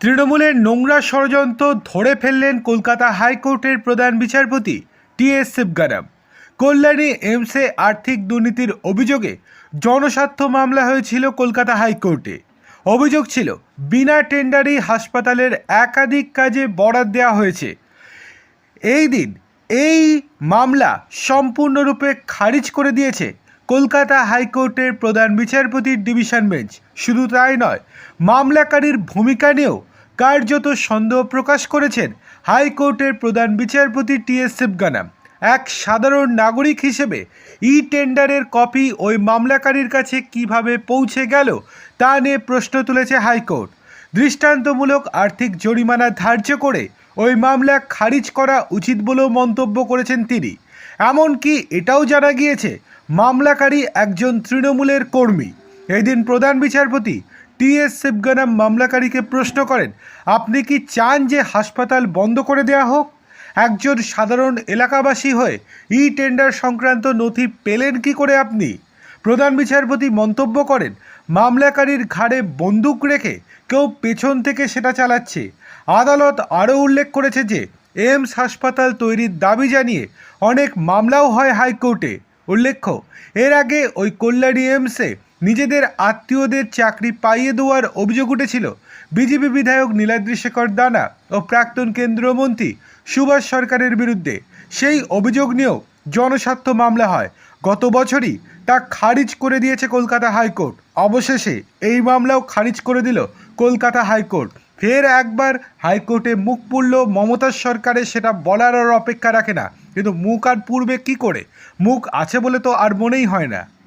তৃণমূলের নোংরা ষড়যন্ত্র ধরে ফেললেন কলকাতা হাইকোর্টের প্রধান বিচারপতি টি এস শিবগারাম কল্যাণী এমসে আর্থিক দুর্নীতির অভিযোগে জনস্বার্থ মামলা হয়েছিল কলকাতা হাইকোর্টে। অভিযোগ ছিল, বিনা টেন্ডারি হাসপাতালের একাধিক কাজে বরাদ দেওয়া হয়েছে। এই দিন এই মামলা সম্পূর্ণরূপে খারিজ করে দিয়েছে কলকাতা হাইকোর্টের প্রধান বিচারপতির ডিভিশন বেঞ্চ। শুধু তাই নয়, মামলাকারীর ভূমিকা নিয়েও কার্যত সন্দেহ প্রকাশ করেছেন হাইকোর্টের প্রধান বিচারপতি টি এস শিবগানাম এক সাধারণ নাগরিক হিসেবে ই টেন্ডারের কপি ওই মামলাকারীর কাছে কীভাবে পৌঁছে গেল, তা নিয়ে প্রশ্ন তুলেছে হাইকোর্ট। দৃষ্টান্তমূলক আর্থিক জরিমানা ধার্য করে ওই মামলা খারিজ করা উচিত বলেও মন্তব্য করেছেন তিনি। এমনকি এটাও জানা গিয়েছে মামলাকারী একজন তৃণমূলের কর্মী। এদিন প্রধান বিচারপতি টি এস শিবগানাম মামলাকারীকে প্রশ্ন করেন, আপনি কি চান যে হাসপাতাল বন্ধ করে দেয়া হোক? একজন সাধারণ এলাকাবাসী হয়ে ই টেন্ডার সংক্রান্ত নথি পেলেন কি করে আপনি? প্রধান বিচারপতি মন্তব্য করেন, মামলাকারীর ঘাড়ে বন্দুক রেখে কেউ পেছন থেকে সেটা চালাচ্ছে। আদালত আরও উল্লেখ করেছে যে, এমস হাসপাতাল তৈরির দাবি জানিয়ে অনেক মামলাও হয় হাইকোর্টে। উল্লেখ্য, এর আগে ওই কল্যাণী এমসে নিজেদের আত্মীয়দের চাকরি পাইয়ে দেওয়ার অভিযোগ উঠেছিল। বিজেপি বিধায়ক নীলাদ্রি শেখর দানা ও প্রাক্তন কেন্দ্রীয় মন্ত্রী সুভাষ সরকারের বিরুদ্ধে সেই অভিযোগ নিয়েও জনস্বার্থ মামলা হয়। গত বছরই তা খারিজ করে দিয়েছে কলকাতা হাইকোর্ট। অবশেষে এই মামলাও খারিজ করে দিল কলকাতা হাইকোর্ট। ফের একবার হাইকোর্টে মুখ পুড়ল মমতার সরকারের, সেটা বলার আর অপেক্ষা রাখে না। কিন্তু মুখ আর পূর্বে কি করে? মুখ আছে বলে তো আর মনেই হয় না।